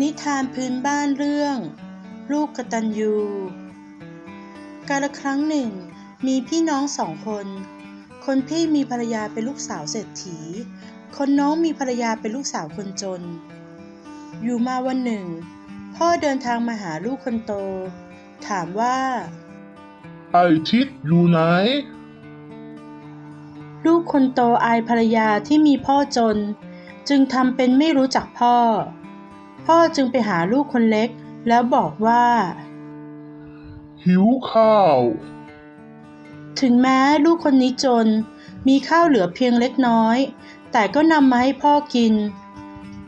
นิทานพื้นบ้านเรื่อง ลูกกตัญญูกาลครั้งหนึ่ง มีพี่น้องสองคน คนพี่มีภรรยาเป็นลูกสาวเศรษฐี คนน้องมีภรรยาเป็นลูกสาวคนจน อยู่มาวันหนึ่ง พ่อเดินทางมาหาลูกคนโต ถามว่า ไอทิศอยู่ไหน ลูกคนโตอายภรรยาที่มีพ่อจน จึงทำเป็นไม่รู้จักพ่อ พ่อจึงไปหาลูกคนเล็ก แล้วบอกว่า หิวข้าว ถึงแม้ลูกคนนี้จน มีข้าวเหลือเพียงเล็กน้อย แต่ก็นำมาให้พ่อกิน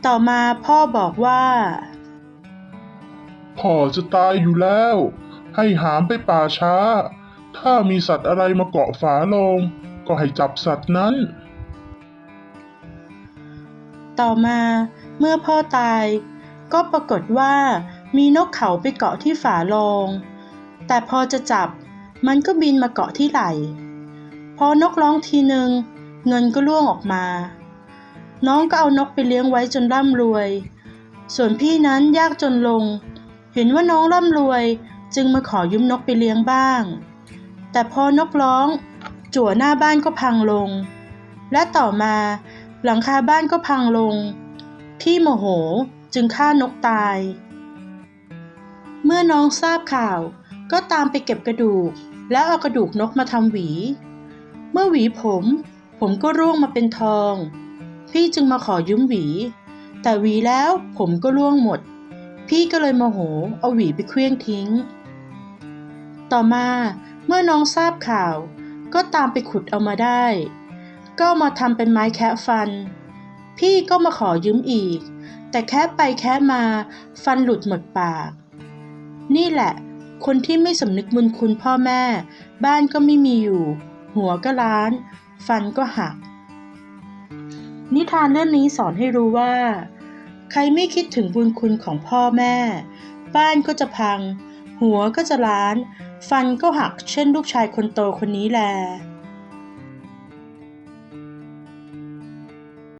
ต่อมาพ่อบอกว่า พ่อจะตายอยู่แล้ว ให้หามไปป่าช้า ถ้ามีสัตว์อะไรมาเกาะฝาโลง ก็ให้จับสัตว์นั้น ต่อมาเมื่อพ่อตาย ก็ปรากฏว่ามีนกเขาไปเกาะที่ฝาโลง แต่พอจะจับมันก็บินมาเกาะที่ไหล่พอนกร้องทีหนึ่งเงินก็ล่วงออกมา น้องก็เอานกไปเลี้ยงไว้จนร่ำรวย ส่วนพี่นั้นยากจนลง เห็นว่าน้องร่ำรวยจึงมาขอยืมนกไปเลี้ยงบ้าง แต่พอนกร้อง จั่วหน้าบ้านก็พังลง และต่อมาหลังคาบ้านก็พังลง พี่โมโห จึงฆ่านกตาย เมื่อน้องทราบข่าว ก็ตามไปเก็บกระดูก แล้วเอากระดูกนกมาทำหวี เมื่อหวีผม ผมก็ร่วงมาเป็นทอง พี่จึงมาขอยืมหวี แต่หวีแล้วผมก็ร่วงหมด พี่ก็เลยโมโห เอาหวีไปเคลี้ยงทิ้ง ต่อมาเมื่อน้องทราบข่าว ก็ตามไปขุดเอามาได้ ก็มาทำเป็นไม้แคะฟัน พี่ก็มาขอยืมอีก แต่แคะไปแคะมา ฟันหลุดหมดปาก นี่แหละ คนที่ไม่สำนึกบุญคุณพ่อแม่ บ้านก็ไม่มีอยู่ หัวก็ล้าน ฟันก็หัก นิทานเรื่องนี้สอนให้รู้ว่า ใครไม่คิดถึงบุญคุณของพ่อแม่ บ้านก็จะพัง หัวก็จะล้าน ฟันก็หักเช่นลูกชายคนโตคนนี้แล